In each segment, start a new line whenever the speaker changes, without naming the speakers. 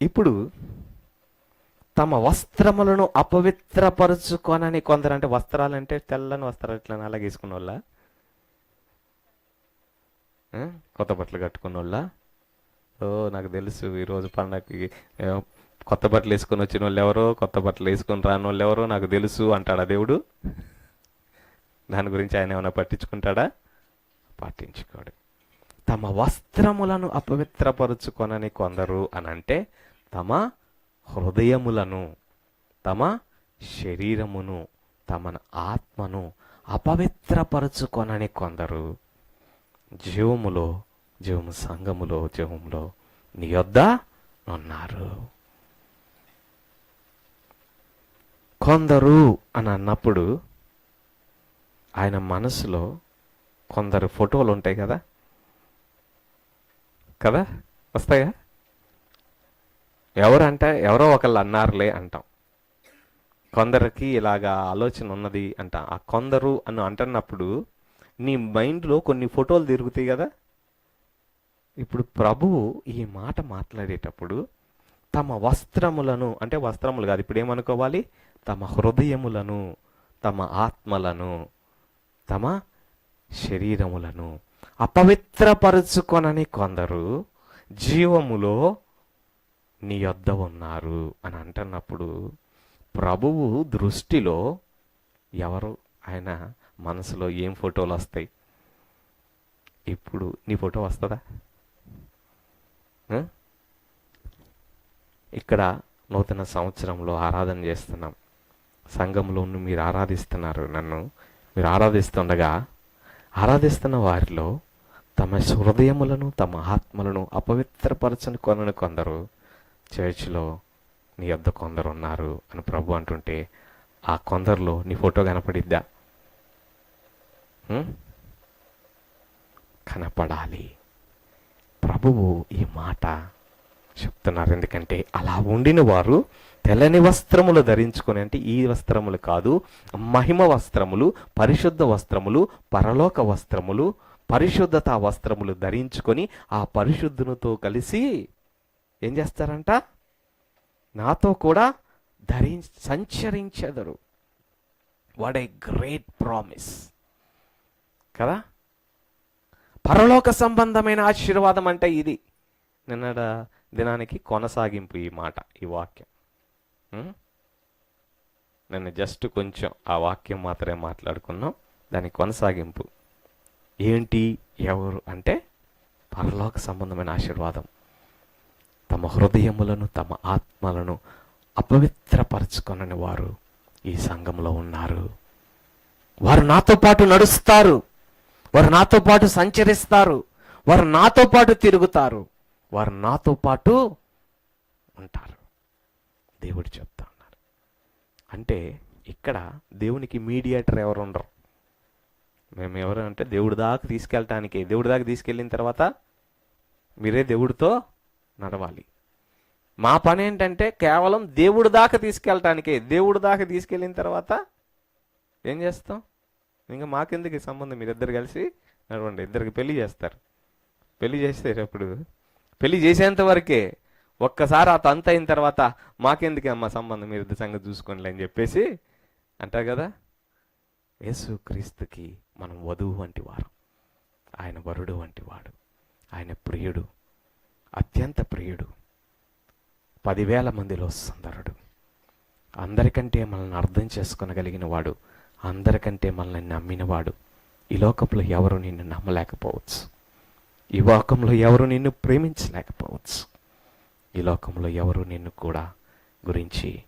ఇప్పుడు తమ వస్త్రములను అపవిత్రపరుచుకొనని కొందరు అంటే వస్త్రాలంటే తెల్లని వస్త్రాలు ఇట్లా అలాగే వేసుకున్న వాళ్ళ కొత్త బట్టలు కట్టుకున్న వాళ్ళ ఓ నాకు తెలుసు ఈరోజు పండగకి కొత్త బట్టలు వేసుకొని వచ్చిన వాళ్ళు ఎవరో కొత్త బట్టలు వేసుకొని రాని వాళ్ళు ఎవరో నాకు తెలుసు అంటాడా దేవుడు? దాని గురించి ఆయన ఏమైనా పట్టించుకుంటాడా? పట్టించుకోడు. తమ వస్త్రములను అపవిత్రపరుచుకొనని కొందరు అని అంటే తమ హృదయములను తమ శరీరమును తమ ఆత్మను అపవిత్రపరుచుకొనని కొందరు జీవములో జీవము సంఘములో జీవములో నీ యొద్ద ఉన్నారు. కొందరు అని అన్నప్పుడు ఆయన మనసులో కొందరు ఫోటోలు ఉంటాయి కదా? కదా? వస్తాయా? ఎవరంటే ఎవరో ఒకళ్ళు అన్నారులే అంటాం. కొందరికి ఇలాగా ఆలోచన ఉన్నది అంట. ఆ కొందరు అని అంటున్నప్పుడు నీ మైండ్లో కొన్ని ఫోటోలు తిరుగుతాయి కదా? ఇప్పుడు ప్రభువు ఈ మాట మాట్లాడేటప్పుడు తమ వస్త్రములను అంటే వస్త్రములు కాదు ఇప్పుడు ఏమనుకోవాలి? తమ హృదయములను తమ ఆత్మలను తమ శరీరములను అపవిత్రపరుచుకొనని కొందరు జీవములో నీ యొద్ద ఉన్నారు అని అంటున్నప్పుడు ప్రభువు దృష్టిలో ఎవరు? ఆయన మనసులో ఏం ఫోటోలు వస్తాయి? ఇప్పుడు నీ ఫోటో వస్తుందా? ఇక్కడ నూతన సంవత్సరంలో ఆరాధన చేస్తున్నాం. సంఘంలో మీరు ఆరాధిస్తున్నారు నన్ను. మీరు ఆరాధిస్తుండగా ఆరాధిస్తున్న వారిలో తమ హృదయములను తమ ఆత్మలను అపవిత్రపరచని కొనని కొందరు చర్చ్లో నీ యొద్ద కొందరు ఉన్నారు అని ప్రభు అంటుంటే ఆ కొందరిలో నీ ఫోటో కనపడిద్దా? కనపడాలి. ప్రభువు ఈ మాట చెప్తున్నారు. ఎందుకంటే అలా ఉండిన వారు తెల్లని వస్త్రములు ధరించుకొని అంటే ఈ వస్త్రములు కాదు మహిమ వస్త్రములు పరిశుద్ధ వస్త్రములు పరలోక వస్త్రములు పరిశుద్ధత వస్త్రములు ధరించుకొని ఆ పరిశుద్ధునితో కలిసి ఏం చేస్తారంట? నాతో కూడా ధరి సంచరించెదరు. What a great promise. కదా? పరలోక సంబంధమైన ఆశీర్వాదం అంటే ఇది. నిన్నడ దినానికి కొనసాగింపు ఈ మాట ఈ వాక్యం. నేను జస్ట్ కొంచెం ఆ వాక్యం మాత్రమే మాట్లాడుకున్నాం. దాని కొనసాగింపు. ఏంటి ఎవరు అంటే పరలోక సంబంధమైన ఆశీర్వాదం. తమ హృదయములను తమ ఆత్మలను అపవిత్రపరచుకొనని వారు ఈ సంఘంలో ఉన్నారు. వారు నాతో పాటు నడుస్తారు. వారు నాతో పాటు సంచరిస్తారు. వారు నాతో పాటు తిరుగుతారు. వారు నాతో పాటు ఉంటారు. దేవుడు చెప్తా ఉన్నారు అంటే ఇక్కడ దేవునికి మీడియేటర్ ఎవరు ఉండరు. మేము ఎవరు అంటే దేవుడి దాకా తీసుకెళ్ళటానికి. దేవుడి దాకా తీసుకెళ్ళిన తర్వాత మీరే దేవుడితో నడవాలి. మా పని ఏంటంటే కేవలం దేవుడి దాకా తీసుకెళ్ళటానికే. దేవుడి దాకా తీసుకెళ్ళిన తర్వాత ఏం చేస్తాం? ఇంకా మాకెందుకు సంబంధం? మీరిద్దరు కలిసి నడవండి. ఇద్దరికి పెళ్ళి చేస్తారు. పెళ్ళి చేసేటప్పుడు పెళ్ళి చేసేంత వరకే ఒక్కసారి ఆ తంత అయిన తర్వాత మాకెందుకే అమ్మ సంబంధం? మీరు ఇద్దరు సంగతి చూసుకోండి అని చెప్పేసి అంటారు కదా? యేసు క్రీస్తుకి మనం వధువు వంటి వారు. ఆయన వరుడు వంటి వాడు. ఆయన ప్రియుడు. అత్యంత ప్రియుడు. పదివేల మందిలో సుందరుడు. అందరికంటే మనల్ని అర్థం చేసుకొనగలిగిన వాడు అందరికంటే మనల్ని నమ్మినవాడు ఈ లోకంలో ఎవరు నిన్ను నమ్మలేకపోవచ్చు. ఈ లోకంలో ఎవరు నిన్ను ప్రేమించలేకపోవచ్చు. ఈ లోకంలో ఎవరు నిన్ను కూడా గురించి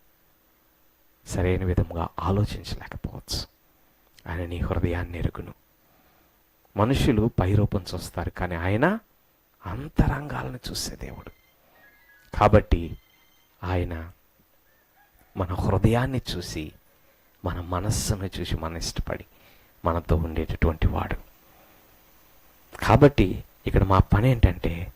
సరైన విధంగా ఆలోచించలేకపోవచ్చు. ఆయన నీ హృదయాన్ని ఎరుగును. మనుషులు పైరూపం చూస్తారు కానీ ఆయన అంతరంగాలను చూసే దేవుడు. కాబట్టి ఆయన మన హృదయాన్ని చూసి మన మనస్సును చూసి మన ఇష్టపడి మనతో ఉండేటటువంటి వాడు. కాబట్టి ఇక్కడ మా పని ఏంటంటే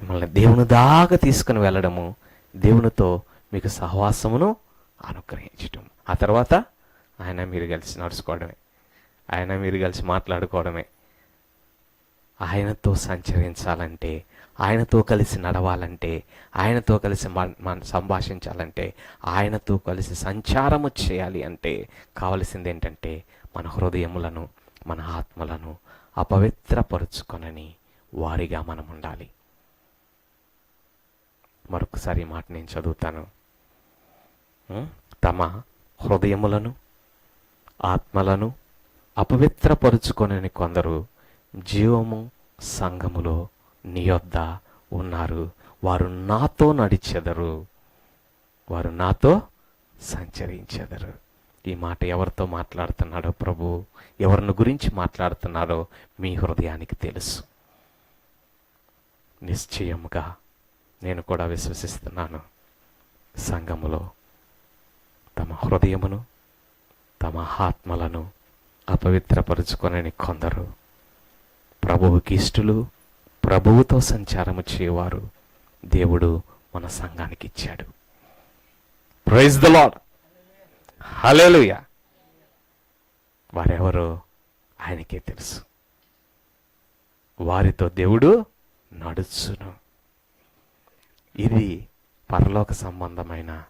మిమ్మల్ని దేవుని దాకా తీసుకుని వెళ్ళడము దేవునితో మీకు సహవాసమును అనుగ్రహించటం. ఆ తర్వాత ఆయన మీరు కలిసి నడుచుకోవడమే. ఆయన మీరు కలిసి మాట్లాడుకోవడమే. ఆయనతో సంచరించాలంటే ఆయనతో కలిసి నడవాలంటే ఆయనతో కలిసి మన సంభాషించాలంటే ఆయనతో కలిసి సంచారము చేయాలి అంటే కావలసింది ఏంటంటే మన హృదయములను మన ఆత్మలను అపవిత్రపరుచుకొనని వారిగా మనం ఉండాలి. మరొకసారి మాట నేను చదువుతాను. తమ హృదయములను ఆత్మలను అపవిత్రపరుచుకొనని కొందరు జీవము సంఘములో నీ యొద్ద ఉన్నారు. వారు నాతో నడిచెదరు. వారు నాతో సంచరించెదరు. ఈ మాట ఎవరితో మాట్లాడుతున్నాడో ప్రభు? ఎవరిని గురించి మాట్లాడుతున్నాడో మీ హృదయానికి తెలుసు. నిశ్చయముగా నేను కూడా విశ్వసిస్తున్నాను. సంఘములో తమ హృదయమును తమ ఆత్మలను అపవిత్రపరుచుకొని కొందరు ప్రభువుకి ఇష్టలు ప్రభువుతో సంచారము చేయవారు దేవుడు మన సంఘానికి ఇచ్చాడు. ప్రైజ్ ద లాడ్ హలేలుయ వారెవరో ఆయనకే తెలుసు. వారితో దేవుడు నడుచును. ఇది పరలోక సంబంధమైన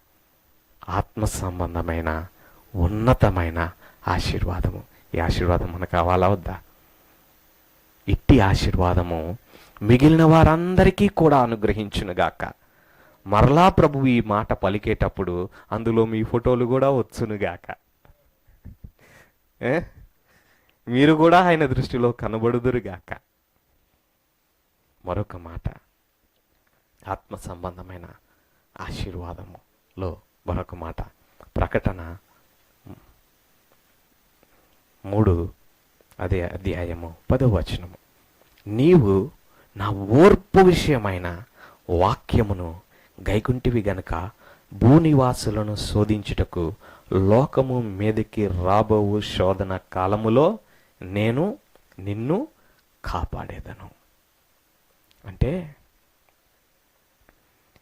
ఆత్మ సంబంధమైన ఉన్నతమైన ఆశీర్వాదము. ఈ ఆశీర్వాదం మనకు కావాలా వద్దా? ఇట్టి ఆశీర్వాదము మిగిలిన వారందరికీ కూడా అనుగ్రహించునుగాక. మరలా ప్రభు ఈ మాట పలికేటప్పుడు అందులో మీ ఫోటోలు కూడా వచ్చునుగాక. మీరు కూడా ఆయన దృష్టిలో కనబడుదురుగాక. మరొక మాట. ఆత్మ సంబంధమైన ఆశీర్వాదములో మరొక మాట. ప్రకటన మూడు. అదే అధ్యాయము పదవచనము. నీవు నా ఓర్పు విషయమైన వాక్యమును గైకుంటివి గనక భూనివాసులను శోధించుటకు లోకము మీదకి రాబోవు శోధన కాలములో నేను నిన్ను కాపాడేదను. అంటే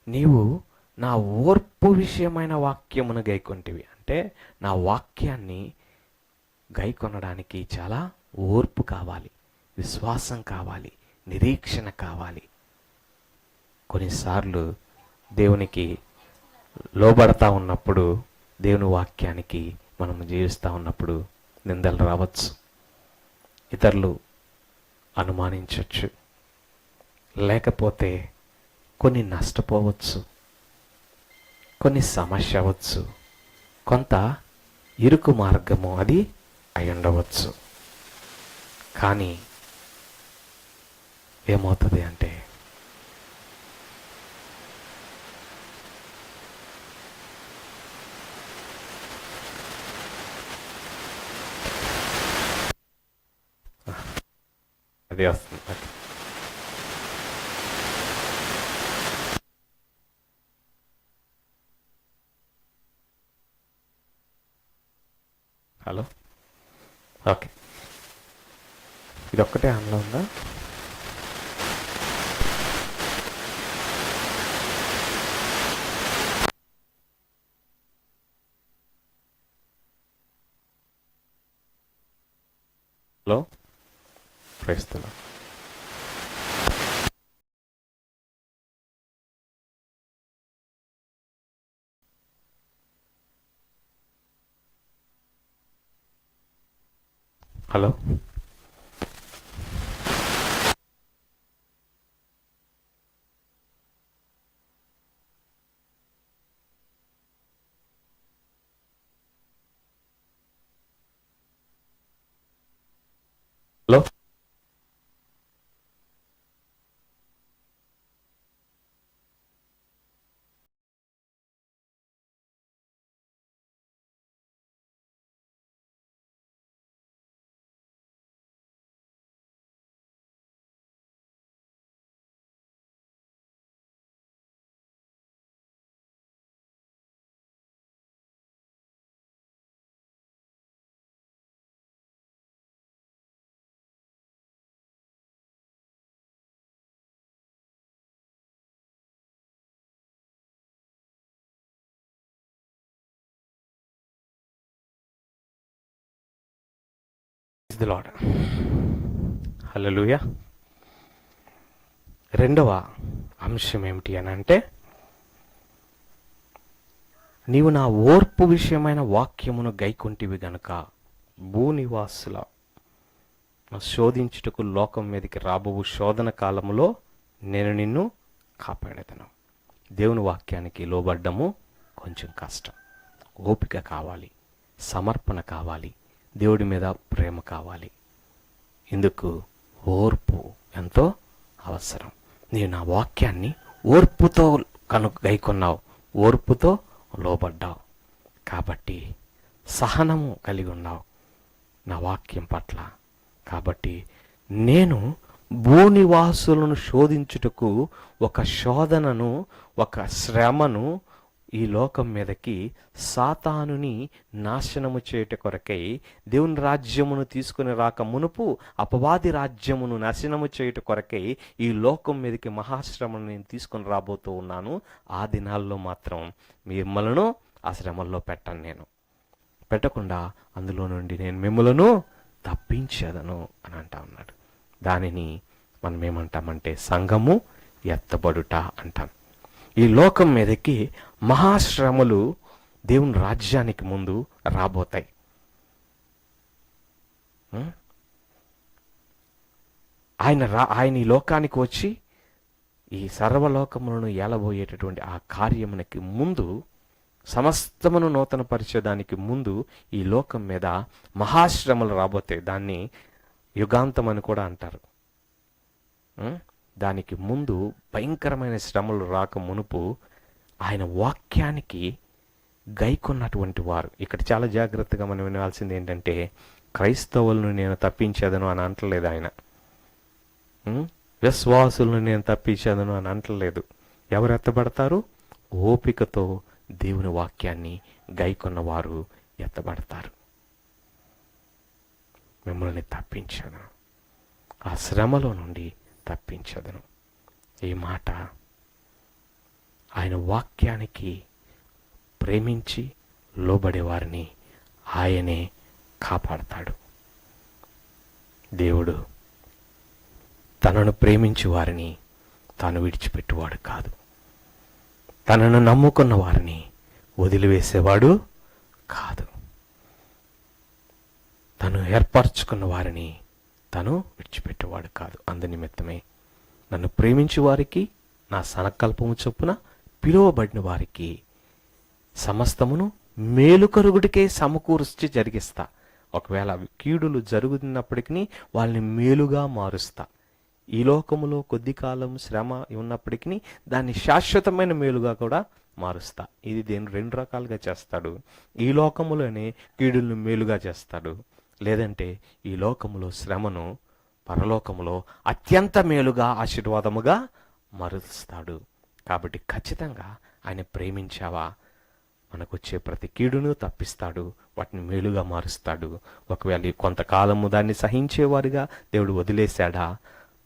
నీవు నా ఓర్పు విషయమైన వాక్యమును గైకొంటివి. అంటే నా వాక్యాన్ని గైకొనడానికి చాలా ఓర్పు కావాలి విశ్వాసం కావాలి నిరీక్షణ కావాలి. కొన్నిసార్లు దేవునికి లోబడతా ఉన్నప్పుడు దేవుని వాక్యానికి మనం జీవిస్తూ ఉన్నప్పుడు నిందలు రావచ్చు. ఇతరులు అనుమానించవచ్చు లేకపోతే కొన్ని నష్టపోవచ్చు. కొన్ని సమస్య అవ్వచ్చు. కొంత ఇరుకు మార్గము అది అయి ఉండవచ్చు. కానీ ఏమవుతుంది అంటే అది వస్తుంది. హలో. ఓకే. ఇది ఒక్కటే ఆన్లో ఉందా హలో ప్రస్తుతం hello hello the Lord hallelujah రెండవ అంశం ఏమిటి అని అంటే నీవు నా ఓర్పు విషయమైన వాక్యమును గైకొంటివి గనుక భూనివాసుల శోధించుటకు లోకం మీదకి రాబోవు శోధన కాలంలో నేను నిన్ను కాపాడేదను. దేవుని వాక్యానికి లోబడ్డము కొంచెం కష్టం. ఓపిక కావాలి సమర్పణ కావాలి దేవుడి మీద ప్రేమ కావాలి. ఇందుకు ఓర్పు ఎంతో అవసరం. నేను నా వాక్యాన్ని ఓర్పుతో కనుక గైకొన్నావు. ఓర్పుతో లోబడ్డావు. కాబట్టి సహనము కలిగి ఉన్నావు నా వాక్యం పట్ల. కాబట్టి నేను భూనివాసులను శోధించుటకు ఒక శోధనను ఒక శ్రమను ఈ లోకం మీదకి సాతానుని నాశనము చేయుట కొరకై దేవుని రాజ్యమును తీసుకుని రాక మునుపు అపవాది రాజ్యమును నాశనము చేయుట కొరకై ఈ లోకం మీదకి మహాశ్రమను నేను తీసుకుని రాబోతూ ఉన్నాను. ఆ దినాల్లో మాత్రం మిమ్మలను ఆ శ్రమల్లో పెట్టను నేను. పెట్టకుండా అందులో నుండి నేను మిమ్మలను తప్పించేదను అని అంటా ఉన్నాడు. దానిని మనం ఏమంటామంటే సంఘము ఎత్తబడుట అంటాం. ఈ లోకం మీదకి మహాశ్రమలు దేవుని రాజ్యానికి ముందు రాబోతాయి. ఆయన రా ఆయన ఈ లోకానికి వచ్చి ఈ సర్వలోకములను ఏలబోయేటటువంటి ఆ కార్యమునకి ముందు సమస్తమును నూతన పరిచేదానికి ముందు ఈ లోకం మీద మహాశ్రమలు రాబోతాయి. దాన్ని యుగాంతం అని కూడా అంటారు. దానికి ముందు భయంకరమైన శ్రమలు రాక మునుపు ఆయన వాక్యానికి గైకొన్నటువంటి వారు. ఇక్కడ చాలా జాగ్రత్తగా మనం వినాల్సింది ఏంటంటే క్రైస్తవులను నేను తప్పించేదను అని అంటలేదు ఆయన. విశ్వాసులను నేను తప్పించేదను అని అంటలేదు. ఎవరు ఎత్తబడతారు? ఓపికతో దేవుని వాక్యాన్ని గైకొన్నవారు ఎత్తబడతారు. మిమ్మల్ని తప్పించాను. ఆ శ్రమలో నుండి తప్పించదను. ఈ మాట ఆయన వాక్యానికి ప్రేమించి లోబడే వారిని ఆయనే కాపాడతాడు. దేవుడు తనను ప్రేమించి వారిని తాను విడిచిపెట్టువాడు కాదు. తనను నమ్ముకున్న వారిని వదిలివేసేవాడు కాదు. తను ఏర్పరచుకున్న వారిని తను విడిచిపెట్టేవాడు కాదు. అందునిమిత్తమే నన్ను ప్రేమించు వారికి నా సంకల్పము చొప్పున పిలువబడిన వారికి సమస్తమును మేలుకరుగుడికే సమకూర్చి జరిగిస్తా. ఒకవేళ కీడులు జరుగుతున్నప్పటికీ వాళ్ళని మేలుగా మారుస్తా. ఈ లోకములో కొద్ది కాలం శ్రమ ఉన్నప్పటికీ దాన్ని శాశ్వతమైన మేలుగా కూడా మారుస్తా. ఇది దేని రెండు రకాలుగా చేస్తాడు? ఈ లోకములోనే కీడులను మేలుగా చేస్తాడు. లేదంటే ఈ లోకములో శ్రమను పరలోకములో అత్యంత మేలుగా ఆశీర్వాదముగా మరుస్తాడు. కాబట్టి ఖచ్చితంగా ఆయన ప్రేమించావా? మనకొచ్చే ప్రతి కీడును తప్పిస్తాడు. వాటిని మేలుగా మారుస్తాడు. ఒకవేళ ఈ కొంతకాలము దాన్ని సహించేవారుగా దేవుడు వదిలేశాడా?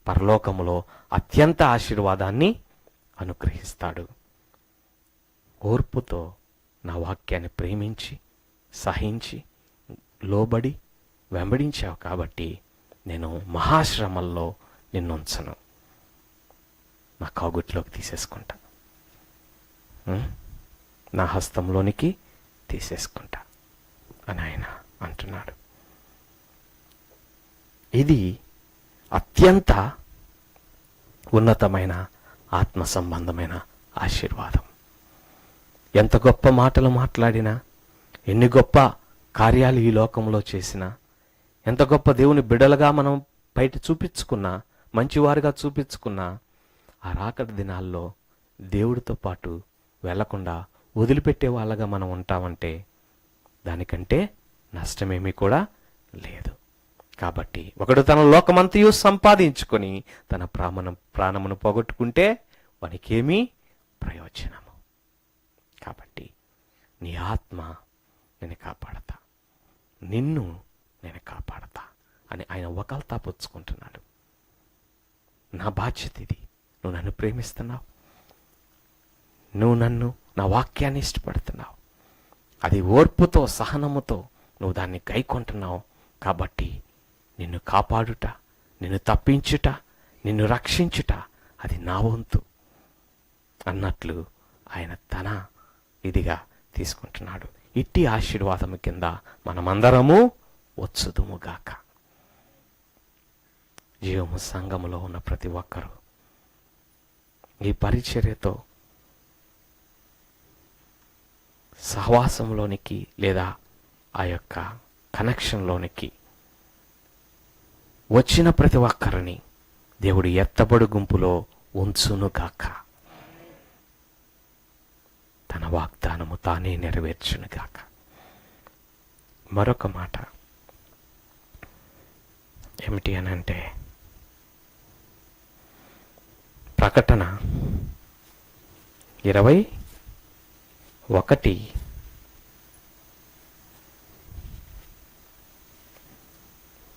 పరలోకములో అత్యంత ఆశీర్వాదాన్ని అనుగ్రహిస్తాడు. ఓర్పుతో నా వాక్యాన్ని ప్రేమించి సహించి లోబడి వెంబడించావు కాబట్టి నేను మహాశ్రమల్లో నిన్నుంచను. నా కాగుట్లోకి తీసేసుకుంటా. నా హస్తంలోనికి తీసేసుకుంటా అని ఆయన అంటున్నాడు. ఇది అత్యంత ఉన్నతమైన ఆత్మ సంబంధమైన ఆశీర్వాదం. ఎంత గొప్ప మాటలు మాట్లాడినా ఎన్ని గొప్ప కార్యాలు ఈ లోకంలో చేసినా ఎంత గొప్ప దేవుని బిడలుగా మనం బయట చూపించుకున్నా మంచివారుగా చూపించుకున్నా ఆ రాకటి దినాల్లో దేవుడితో పాటు వెళ్ళకుండా వదిలిపెట్టే వాళ్ళగా మనం ఉంటామంటే దానికంటే నష్టమేమీ కూడా లేదు. కాబట్టి ఒకడు తన లోకమంతయు సంపాదించుకొని తన ప్రాణం ప్రాణమును పోగొట్టుకుంటే వానికేమీ ప్రయోజనము. కాబట్టి నీ ఆత్మ నేను కాపాడతా. నిన్ను నేను కాపాడతా అని ఆయన ఒకల్తా పుచ్చుకుంటున్నాడు నా బాధ్యత ఇది. నువ్వు నన్ను ప్రేమిస్తున్నావు. నువ్వు నన్ను నా వాక్యాన్ని ఇష్టపడుతున్నావు. అది ఓర్పుతో సహనముతో నువ్వు దాన్ని గైకొంటున్నావు కాబట్టి నిన్ను కాపాడుట నిన్ను తప్పించుట నిన్ను రక్షించుట అది నా వంతు అన్నట్లు ఆయన తన ఇదిగా తీసుకుంటున్నాడు. ఇట్టి ఆశీర్వాదము కింద మనమందరము వచ్చుదుముగాక. జీవము సంఘములో ఉన్న ప్రతి ఒక్కరూ ఈ పరిచర్యతో సహవాసంలోనికి లేదా ఆ యొక్క కనెక్షన్లోనికి వచ్చిన ప్రతి ఒక్కరిని దేవుడు ఎత్తబడు గుంపులో ఉంచునుగాక. తన వాగ్దానము తానే నెరవేర్చునుగాక. మరొక మాట. ఏమిటి అని అంటే ప్రకటన ఇరవై ఒకటి.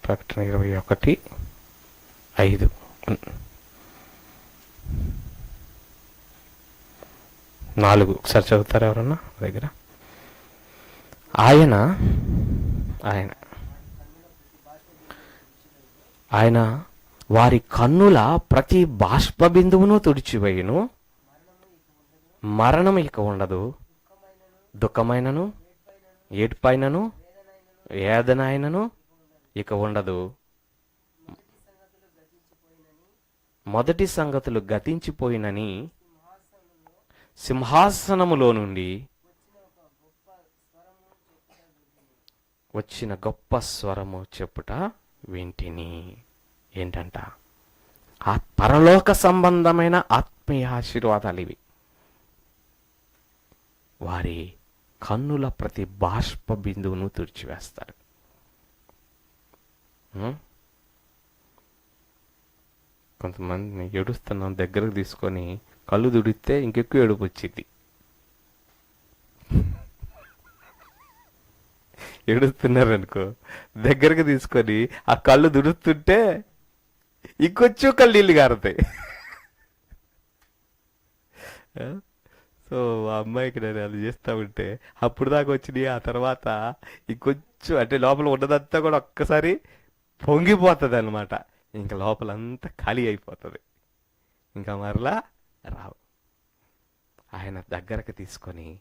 ప్రకటన ఇరవై ఒకటి ఐదు. నాలుగు. ఒకసారి చదువుతారు ఎవరన్నా? దగ్గర. ఆయన ఆయన. ఆయన వారి కన్నుల ప్రతి బాష్ప బిందువును తుడిచివేయును. మరణం ఇక ఉండదు. దుఃఖమైనను ఏడుపైనను అయినను ఇక ఉండదు. మొదటి సంగతులు గతించిపోయినని సింహాసనములో నుండి వచ్చిన గొప్ప స్వరము చెప్పుట వింటిని ఏంటంట? ఆ పరలోక సంబంధమైన ఆత్మీయ ఆశీర్వాదాలు ఇవి. వారి కన్నుల ప్రతి బాష్ప బిందువును తుడిచివేస్తారు. కొంతమంది ఏడుస్తున్నాం దగ్గరకు తీసుకొని కళ్ళు దుడితే ఇంకెక్కువ ఏడుపు వచ్చింది ఏడుస్తున్నారనుకో దగ్గరకు తీసుకొని ఆ కళ్ళు దుడుస్తుంటే ఇంకొచ్చు కళ్ళు నీళ్ళు కారుతాయి సో ఆ అమ్మాయికి నేను అది చేస్తా ఉంటే అప్పుడు దాకా వచ్చినాయి ఆ తర్వాత ఇంకొంచెం అంటే లోపల ఉన్నదంతా కూడా ఒక్కసారి పొంగిపోతుంది అనమాట ఇంకా లోపలంతా ఖాళీ అయిపోతుంది. ఇంకా మరలా రావు. ఆయన దగ్గరకు తీసుకొని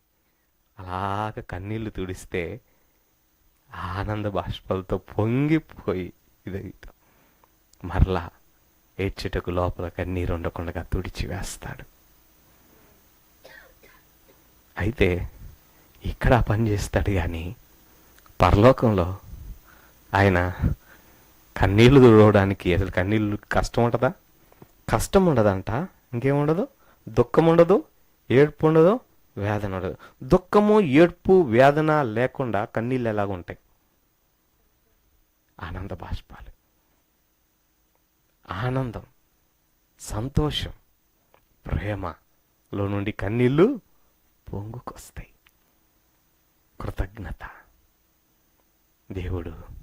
అలాగ కన్నీళ్ళు తుడిస్తే ఆనంద బాష్పాలతో పొంగిపోయి ఇదైతాం. మరలా ఏడ్చుటకు లోపల కన్నీరు ఉండకుండా తుడిచి వేస్తాడు. అయితే ఇక్కడ పని చేస్తాడు కానీ పరలోకంలో ఆయన కన్నీళ్ళు తుడవడానికి అసలు కన్నీళ్ళు కష్టం ఉంటుందా? కష్టం ఉండదంట. ఇంకేముండదు దుఃఖం ఉండదు? ఏడుపు ఉండదు? వేదన ఉండదు. దుఃఖము ఏడ్పు వేదన లేకుండా కన్నీళ్ళు ఎలాగ ఉంటాయి. ఆనంద బాష్పాలు. ఆనందం సంతోషం ప్రేమలో నుండి కన్నీళ్ళు పొంగుకొస్తాయి. కృతజ్ఞత. దేవుడు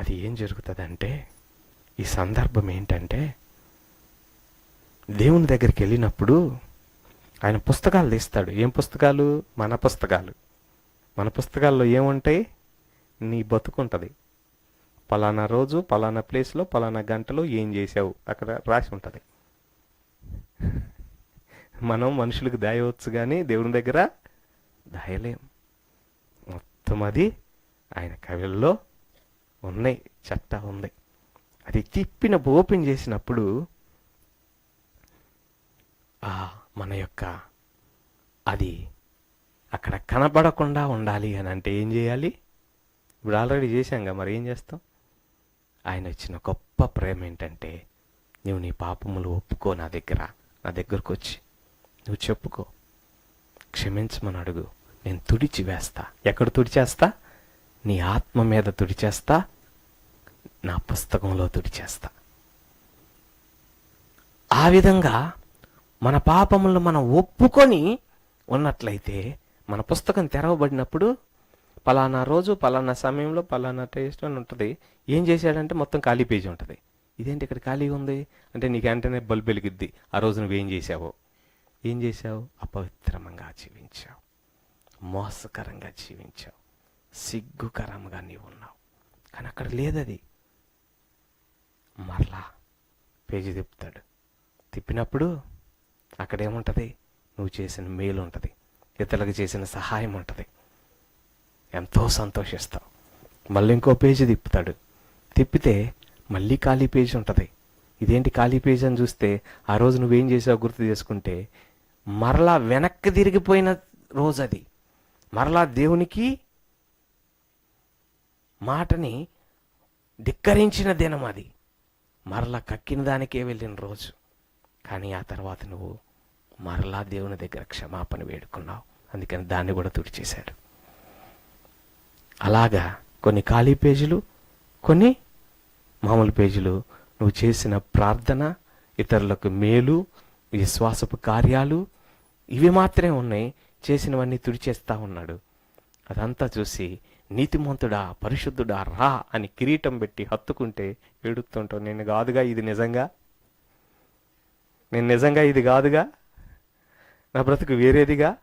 అది ఏం జరుగుతుందంటే ఈ సందర్భం ఏంటంటే దేవుని దగ్గరికి వెళ్ళినప్పుడు ఆయన పుస్తకాలు తీస్తాడు. ఏం పుస్తకాలు? మన పుస్తకాలు. మన పుస్తకాల్లో ఏముంటాయి? నీ బతుకుంటుంది. పలానా రోజు పలానా ప్లేస్లో పలానా గంటలో ఏం చేసావు అక్కడ రాసి ఉంటుంది. మనం మనుషులకు దాయవచ్చు కానీ దేవుని దగ్గర దాయలేం. మొత్తం అది ఆయన కవిల్లో ఉన్నాయి. చట్ట ఉంది. అది తిప్పిన ఓపెన్ చేసినప్పుడు ఆ మన యొక్క అది అక్కడ కనబడకుండా ఉండాలి అని అంటే ఏం చేయాలి? ఇప్పుడు ఆల్రెడీ చేశాంగా మరి ఏం చేస్తాం? ఆయన ఇచ్చిన గొప్ప ప్రేమ ఏంటంటే నువ్వు నీ పాపములు ఒప్పుకో నా దగ్గర నా దగ్గరకు వచ్చి. నువ్వు చెప్పుకో. క్షమించమని అడుగు. నేను తుడిచి వేస్తా ఎక్కడ తుడిచేస్తా? నీ ఆత్మ మీద తుడిచేస్తా. నా పుస్తకంలో తుడిచేస్తా. ఆ విధంగా మన పాపములను మనం ఒప్పుకొని ఉన్నట్లయితే మన పుస్తకం తెరవబడినప్పుడు పలానా రోజు పలానా సమయంలో పలానా టేస్ట్ అని ఉంటుంది. ఏం చేశాడంటే మొత్తం ఖాళీ పేజీ ఉంటుంది. ఇదేంటి ఇక్కడ ఖాళీగా ఉంది? అంటే నీకు వెంటనే బల్బు వెలిగిద్ది. ఆ రోజు నువ్వేం చేసావో ఏం చేశావు? అపవిత్రమంగా జీవించావు. మోసకరంగా జీవించావు. సిగ్గుకరంగా నీవు ఉన్నావు. కానీ అక్కడ లేదది. మరలా పేజీ తిప్పుతాడు. తిప్పినప్పుడు అక్కడేముంటుంది? నువ్వు చేసిన మేలు ఉంటుంది ఇతరులకు చేసిన సహాయం ఉంటుంది ఎంతో సంతోషిస్తావు. మళ్ళీ ఇంకో పేజీ తిప్పుతాడు. తిప్పితే మళ్ళీ ఖాళీ పేజీ ఉంటుంది. ఇదేంటి ఖాళీ పేజీ అని చూస్తే ఆ రోజు నువ్వేం చేసావు గుర్తు చేసుకుంటే మరలా వెనక్కి తిరిగిపోయిన రోజు అది మరలా దేవునికి మాటని ధిక్కరించిన దినం అది మరలా కక్కిన దానికే వెళ్ళిన రోజు. కానీ ఆ తర్వాత నువ్వు మరలా దేవుని దగ్గర క్షమాపణ వేడుకున్నావు. అందుకని దాన్ని కూడా తుడిచేశాడు అలాగా కొన్ని ఖాళీ పేజీలు కొన్ని మామూలు పేజీలు. నువ్వు చేసిన ప్రార్థన ఇతరులకు మేలు విశ్వాసపు కార్యాలు ఇవి మాత్రమే ఉన్నాయి. చేసినవన్నీ తుడిచేస్తా ఉన్నాడు. అదంతా చూసి నీతిమంతుడా పరిశుద్ధుడా రా అని కిరీటం పెట్టి హత్తుకుంటే ఏడుస్తుంటావు నేను కాదుగా ఇది నిజంగా? నేను నిజంగా ఇది కాదుగా? నా బ్రతుకు వేరేదిగా?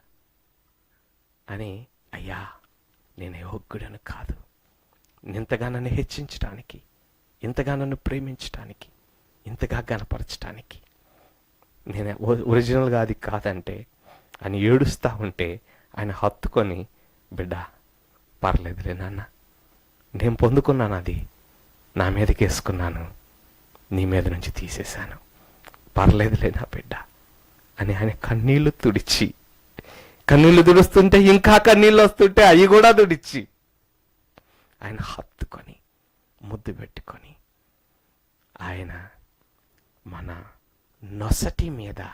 అని అయ్యా నేను యోగ్యుడను కాదు. ఇంతగా నన్ను హెచ్చించటానికి ఇంతగా నన్ను ప్రేమించటానికి ఇంతగా గనపరచటానికి నేను ఒరిజినల్గా అది కాదంటే అని ఏడుస్తూ ఉంటే ఆయన హత్తుకొని బిడ్డ పర్లేదులే నాన్న. నేను పొందుకున్నాను అది. నా మీదకి వేసుకున్నాను నీ మీద నుంచి తీసేశాను. పర్లేదులే నా బిడ్డ. అని ఆయన కన్నీళ్ళు తుడిచి. కన్నీళ్ళు తుడుస్తుంటే ఇంకా కన్నీళ్ళు వస్తుంటే అవి కూడా తుడిచి. ఆయన హత్తుకొని ముద్దు పెట్టుకొని ఆయన మన నొసటి మీద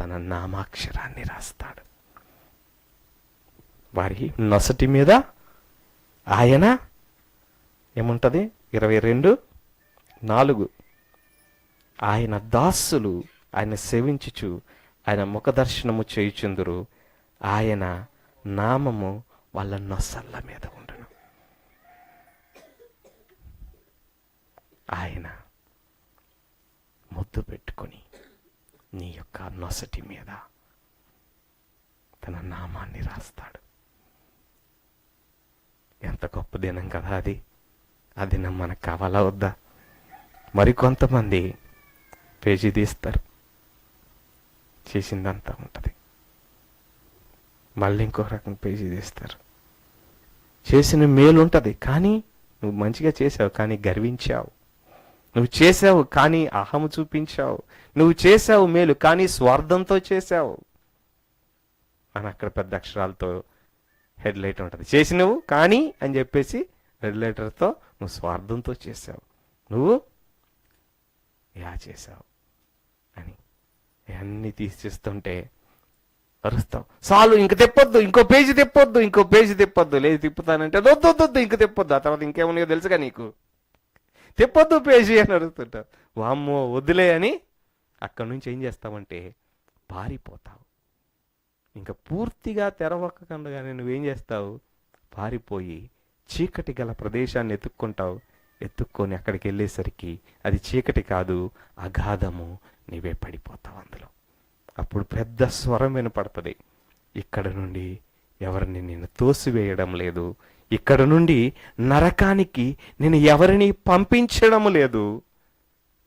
తన నామాక్షరాన్ని రాస్తాడు. వారి నొసటి మీద ఆయన ఏముంటుంది? ఇరవై రెండు నాలుగు. ఆయన దాసులు ఆయన సేవించుచు ఆయన ముఖదర్శనము చేయుచుందురు. ఆయన నామము వాళ్ళ నొసల్ల మీద ఉండును. ఆయన ముద్దు పెట్టుకొని నీ యొక్క నొసటి మీద తన నామాన్ని రాస్తాడు. ఎంత గొప్ప దినం కదా అది. ఆ దినం మనకు కావాలా వద్దా? మరికొంతమంది పేజీ తీస్తారు. చేసిందంతా ఉంటుంది. మళ్ళీ ఇంకో రకం పేజీ తీస్తారు. చేసిన మేలు ఉంటుంది కానీ నువ్వు మంచిగా చేసావు కానీ గర్వించావు. నువ్వు చేసావు కానీ అహము చూపించావు. నువ్వు చేసావు మేలు కానీ స్వార్థంతో చేసావు. అని అక్కడ పెద్ద అక్షరాలతో హెడ్ లైట్ ఉంటుంది. చేసినవు కానీ అని చెప్పేసి హెడ్ లైటర్తో నువ్వు స్వార్థంతో చేసావు. నువ్వు యా చేసావు. అన్నీ తీసేస్తుంటే అరుస్తావు చాలు ఇంక తెప్పొద్దు ఇంకో పేజీ తెప్పొద్దు ఇంకో పేజీ తెప్పొద్దు. లేదు తిప్పుతానంటే వద్దొద్దొద్దు వద్దు ఇంక తెప్పొద్దు. ఆ తర్వాత ఇంకేమున్నాయో తెలుసుగా నీకు. తెప్పొద్దు పేజీ అని అడుగుతుంటావు వామ్మో వద్దులే అని అక్కడి నుంచి ఏం చేస్తావంటే పారిపోతావు. ఇంకా పూర్తిగా తెరవక్కకుండగానే నువ్వేం చేస్తావు? పారిపోయి చీకటి గల ప్రదేశాన్ని ఎత్తుక్కుంటావు. ఎత్తుక్కొని అక్కడికి వెళ్ళేసరికి అది చీకటి కాదు అగాధము. నీవే పడిపోతావు అందులో. అప్పుడు పెద్ద స్వరం వినపడుతుంది. ఇక్కడ నుండి ఎవరిని నేను తోసివేయడం లేదు. ఇక్కడ నుండి నరకానికి నేను ఎవరిని పంపించడం లేదు.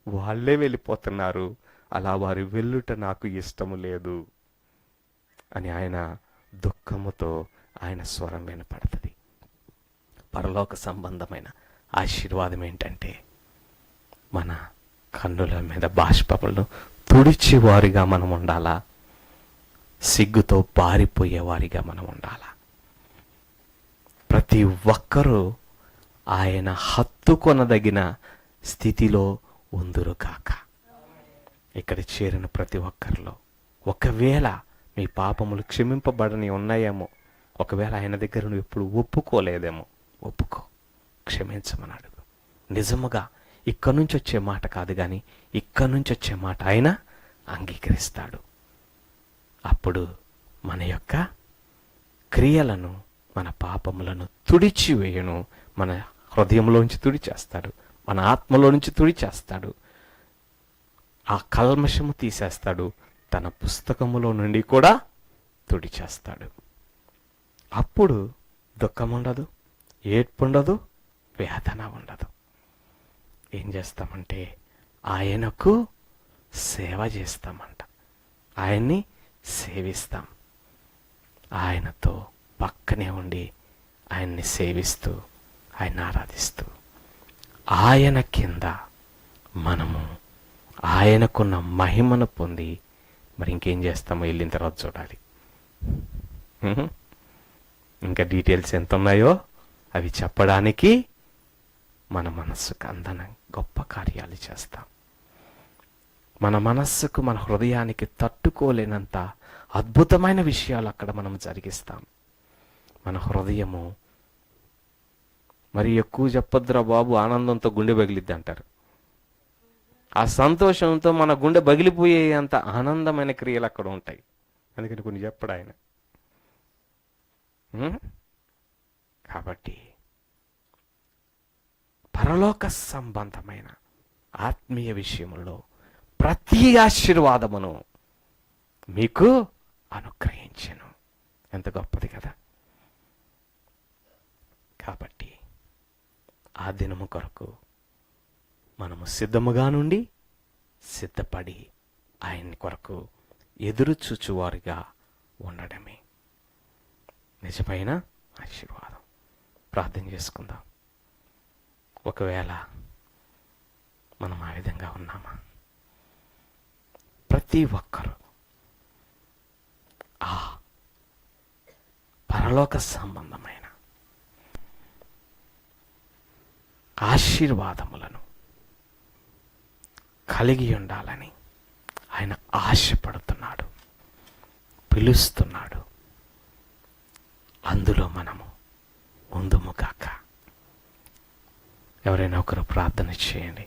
వాళ్ళే వెళ్ళిపోతున్నారు. అలా వారి వెళ్ళుట నాకు ఇష్టము లేదు. అని ఆయన దుఃఖముతో ఆయన స్వరం వినపడుతుంది. పరలోక సంబంధమైన ఆశీర్వాదం ఏంటంటే మన కన్నుల మీద బాష్పములను తుడిచేవారిగా మనం ఉండాలా? సిగ్గుతో పారిపోయేవారిగా మనం ఉండాలా? ప్రతి ఒక్కరూ ఆయన హత్తుకొనదగిన స్థితిలో ఉందురు కాక ఇక్కడ చేరిన ప్రతి ఒక్కరిలో ఒకవేళ మీ పాపములు క్షమింపబడని ఉన్నాయేమో ఒకవేళ ఆయన దగ్గర నువ్వు ఎప్పుడు ఒప్పుకోలేదేమో ఒప్పుకో క్షమించమని అడుగు. నిజముగా ఇక్కడి నుంచి వచ్చే మాట కాదు కానీ ఇక్కడి నుంచి వచ్చే మాట ఆయన అంగీకరిస్తాడు. అప్పుడు మన యొక్క క్రియలను మన పాపములను తుడిచివేయను మన హృదయంలోంచి తుడిచేస్తాడు మన ఆత్మలో నుంచి తుడిచేస్తాడు. ఆ కల్మషము తీసేస్తాడు తన పుస్తకములో నుండి కూడా తుడిచేస్తాడు. అప్పుడు దుఃఖం ఉండదు ఏడ్పు ఉండదు వేదన ఉండదు. ఏం చేస్తామంటే ఆయనకు సేవ చేస్తామంట. ఆయన్ని సేవిస్తాం. ఆయనతో పక్కనే ఉండి ఆయన్ని సేవిస్తూ ఆయన ఆరాధిస్తూ ఆయన కింద మనము ఆయనకున్న మహిమను పొంది మరి ఇంకేం చేస్తామో వెళ్ళిన తర్వాత చూడాలి. ఇంకా డీటెయిల్స్ ఎంత ఉన్నాయో అవి చెప్పడానికి మన మనస్సుకు అందనం. గొప్ప కార్యాలు చేస్తాం. మన మనస్సుకు మన హృదయానికి తట్టుకోలేనంత అద్భుతమైన విషయాలు అక్కడ మనం జరిగిస్తాం. మన హృదయము మరి ఎక్కువ చెప్పద్దురా బాబు ఆనందంతో గుండె పగిలిద్ది అంటారు ఆ సంతోషంతో మన గుండె బగిలిపోయే అంత ఆనందమైన క్రియలు అక్కడ ఉంటాయి. అందుకని కొన్ని చెప్పడు ఆయన. కాబట్టి పరలోక సంబంధమైన ఆత్మీయ విషయంలో ప్రతి ఆశీర్వాదమును మీకు అనుగ్రహించను. ఎంత గొప్పది కదా. కాబట్టి ఆ దినము కొరకు మనము సిద్ధముగా నుండి సిద్ధపడి ఆయన్ని కొరకు ఎదురు చూచువారిగా ఉండడమే. నిజమైన ఆశీర్వాదం. ప్రార్థన చేసుకుందాం. ఒకవేళ మనం ఆ విధంగా ఉన్నామా? ప్రతి ఒక్కరూ ఆ పరలోక సంబంధమైన ఆశీర్వాదములను కలిగి ఉండాలని ఆయన ఆశపడుతున్నాడు పిలుస్తున్నాడు. అందులో మనము ముందుముగా ఎవరైనా ఒకరు ప్రార్థన చేయండి.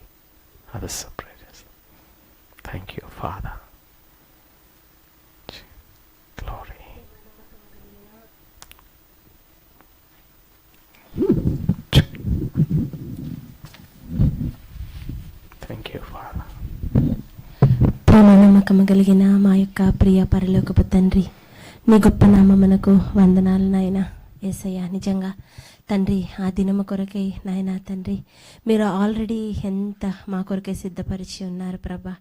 అది surprise thank you father glory thank you father
ప్రేమ నమ్మకము కలిగిన మా యొక్క ప్రియ పరలోకపు తండ్రి నీ గొప్ప నామమునకు వందనాలు నాయన. ఏసయ్య నిజంగా తండ్రి ఆ దినము కొరకై నాయన తండ్రి మీరు ఆల్రెడీ ఎంత మా కొరకై సిద్ధపరిచి ఉన్నారు ప్రభా.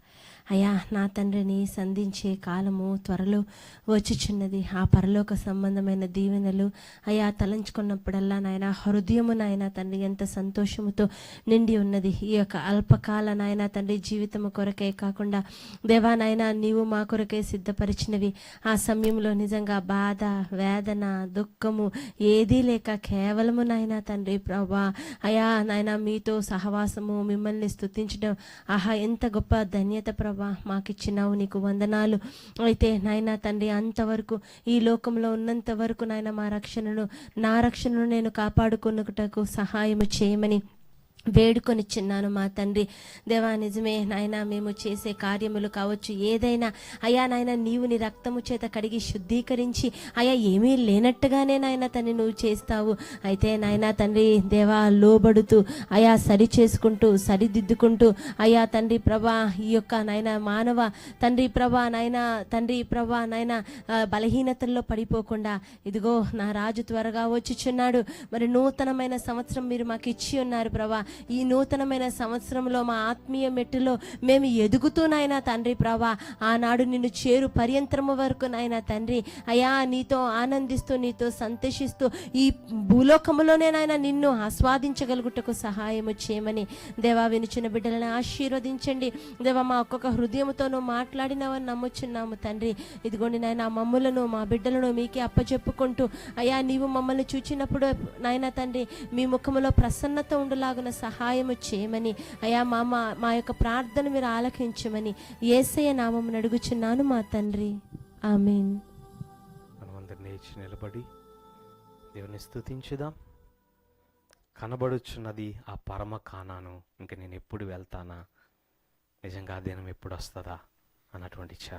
అయా నా తండ్రిని సంధించే కాలము త్వరలో వచ్చుచున్నది. ఆ పరలోక సంబంధమైన దీవెనలు అయా తలంచుకున్నప్పుడల్లా నాయన హృదయము నాయన తండ్రి ఎంత సంతోషముతో నిండి ఉన్నది. ఈ యొక్క అల్పకాల నాయన తండ్రి జీవితము కొరకే కాకుండా దేవా నాయన నీవు మా కొరకే సిద్ధపరిచినవి. ఆ సమయంలో నిజంగా బాధ వేదన దుఃఖము ఏదీ లేక కేవలము నాయన తండ్రి ప్రభా అయా నాయన మీతో సహవాసము మిమ్మల్ని స్తుతించడం ఆహా ఎంత గొప్ప ధన్యత ప్రభా. మాకిచ్చినావు నీకు వందనాలు. అయితే నాయన తండ్రి అంతవరకు ఈ లోకంలో ఉన్నంత వరకు నాయన మా రక్షణను నా రక్షణను నేను కాపాడుకొనుటకు సహాయము చేయమని వేడుకొని చిన్నాను మా తండ్రి. దేవా నిజమే నాయన మేము చేసే కార్యములు కావచ్చు. ఏదైనా అయా నాయన నీవు నీ రక్తము చేత కడిగి శుద్ధీకరించి అయా ఏమీ లేనట్టుగానే నాయన తన్ని నువ్వు చేస్తావు. అయితే నాయన తండ్రి దేవా లోబడుతూ అయా సరి చేసుకుంటూ సరిదిద్దుకుంటూ అయా తండ్రి ప్రభా ఈ యొక్క నాయన మానవ తండ్రి ప్రభా నాయన తండ్రి ప్రభా నాయన బలహీనతల్లో పడిపోకుండా ఇదిగో నా రాజు త్వరగా వచ్చుచున్నాడు మరి నూతనమైన సంవత్సరం మీరు మాకు ఇచ్చి ఉన్నారు ప్రభా. ఈ నూతనమైన సంవత్సరంలో మా ఆత్మీయ మెట్టులో మేము ఎదుగుతూ నాయన తండ్రి ప్రభా. ఆనాడు నిన్ను చేరు పర్యంతరము వరకు నాయన తండ్రి. అయా నీతో ఆనందిస్తూ నీతో సంతోషిస్తూ ఈ భూలోకంలోనే నాయన నిన్ను ఆస్వాదించగలుగుటకు సహాయము చేయమని దేవా వినుచున్న బిడ్డలను ఆశీర్వదించండి. దేవా మా ఒక్కొక్క హృదయంతోనూ మాట్లాడినవని నమ్ముచున్నాము తండ్రి. ఇదిగోండి నాయన మమ్ములను మా బిడ్డలను మీకే అప్పచెప్పుకుంటూ అయా నీవు మమ్మల్ని చూచినప్పుడు నాయన తండ్రి మీ ముఖములో ప్రసన్నత ఉండులాగున సహాయము చేయమని. అయా మా మా మా యొక్క ప్రార్థన మీరు ఆలకించమని ఏసయ నామం అడుగుచున్నాను మా తండ్రి. ఆమెన్.
మనమందరం లేచి నిలబడి దేవుని స్థుతించుదాం. కనబడుచున్నది ఆ పరమ కానాను. ఇంక నేను ఎప్పుడు వెళ్తానా? నిజంగా ఆ దినం ఎప్పుడు వస్తుందా? అన్నటువంటి చరణం